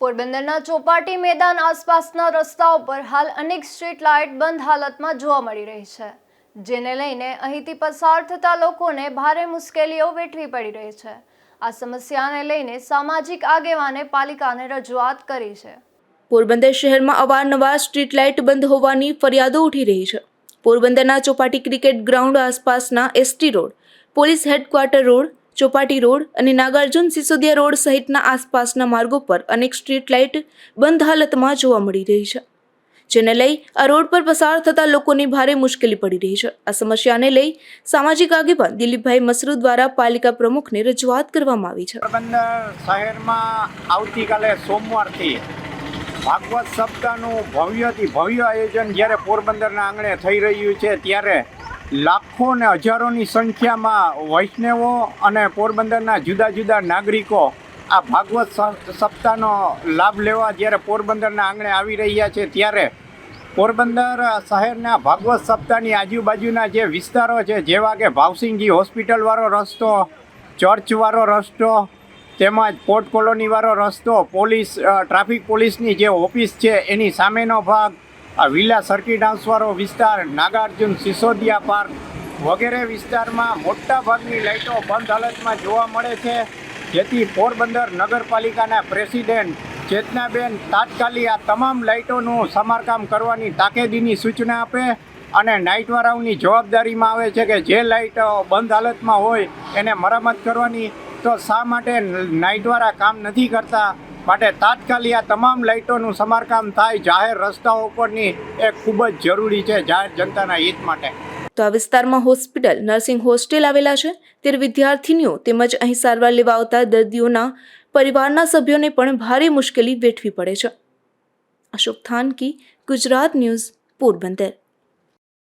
પોરબંદરના ચોપાટી મેદાન આસપાસના રસ્તાઓ પર હાલ અનેક સ્ટ્રીટ લાઇટ બંધ હાલતમાં જોવા મળી રહી છે, જેને લઈને અહીંથી પસાર થતા લોકોને ભારે મુશ્કેલીઓ વેઠવી પડી રહી છે. આ સમસ્યાને લઈને સામાજિક આગેવાને પાલિકાને રજૂઆત કરી છે. પોરબંદર શહેરમાં અવારનવાર સ્ટ્રીટ લાઇટ બંધ હોવાની ફરિયાદો ઉઠી રહી છે. પોરબંદરના ચોપાટી ક્રિકેટ ગ્રાઉન્ડ આસપાસના ST road, police headquarter road Chowpatty road અને નાગાર્જુન સિસોદિયા રોડ સહિતના આસપાસના માર્ગો પર અનેક સ્ટ્રીટ લાઇટ બંધ હાલતમાં જોવા મળી રહી છે, જેને લઈ આ રોડ પર પસાર થતા લોકોની ભારે મુશ્કેલી પડી રહી છે. આ સમસ્યાને લઈ સામાજિક આગેવાન દિલીપભાઈ મસરૂ દ્વારા પાલિકા પ્રમુખને રજૂઆત કરવામાં આવી છે. પોરબંદર શહેરમાં આવતીકાલે સોમવારથી ભાગવત સપ્તાહનું ભવ્યથી ભવ્ય આયોજન જ્યારે પોરબંદરના આંગણે થઈ રહ્યું છે, ત્યારે લાખો ને હજારોની સંખ્યામાં વૈષ્ણવો અને પોરબંદરના જુદા જુદા નાગરિકો આ ભાગવત સપ્તાહનો લાભ લેવા જ્યારે પોરબંદરના આંગણે આવી રહ્યા છે, ત્યારે પોરબંદર શહેરના ભાગવત સપ્તાહની આજુબાજુના જે વિસ્તારો છે, જેવા કે ભાવસિંગજી હોસ્પિટલવાળો રસ્તો ચર્ચવાળો રસ્તો, તેમજ પોર્ટ કોલોનીવાળો રસ્તો, પોલીસ ટ્રાફિક પોલીસની જે ઓફિસ છે, એની સામેનો ભાગ આ વિલા સર્કિટ હાઉસવાળો વિસ્તાર નાગાર્જુન સિસોદિયા પાર્ક વગેરે વિસ્તારમાં મોટા ભાગની લાઇટો બંધ હાલતમાં જોવા મળે છે. જેથી પોરબંદર નગરપાલિકાના પ્રેસિડેન્ટ ચેતનાબેન તાત્કાલિક આ તમામ લાઇટોનું સમારકામ કરવાની તાકેદીની સૂચના આપે અને નાઇટવાળાઓની જવાબદારીમાં આવે છે કે જે લાઇટ બંધ હાલતમાં હોય એને મરામત કરવાની. તો શા માટે નાઇટવાળા કામ નથી કરતા? માટે તાત્કાલિક આ તમામ લાઇટોનું સમારકામ થાય. જાહેર રસ્તાઓ ઉપરની એ ખૂબ જ જરૂરી છે જાહેર જનતાના હિત માટે. તો આ વિસ્તારમાં હોસ્પિટલ, નર્સિંગ હોસ્ટેલ આવેલા છે. ત્યારે વિદ્યાર્થીનીઓ તેમજ અહીં સારવાર લેવા આવતા દર્દીઓના પરિવારના સભ્યોને પણ ભારે મુશ્કેલી વેઠવી પડે છે. અશોક થાનકી, ગુજરાત ન્યૂઝ, પોરબંદર.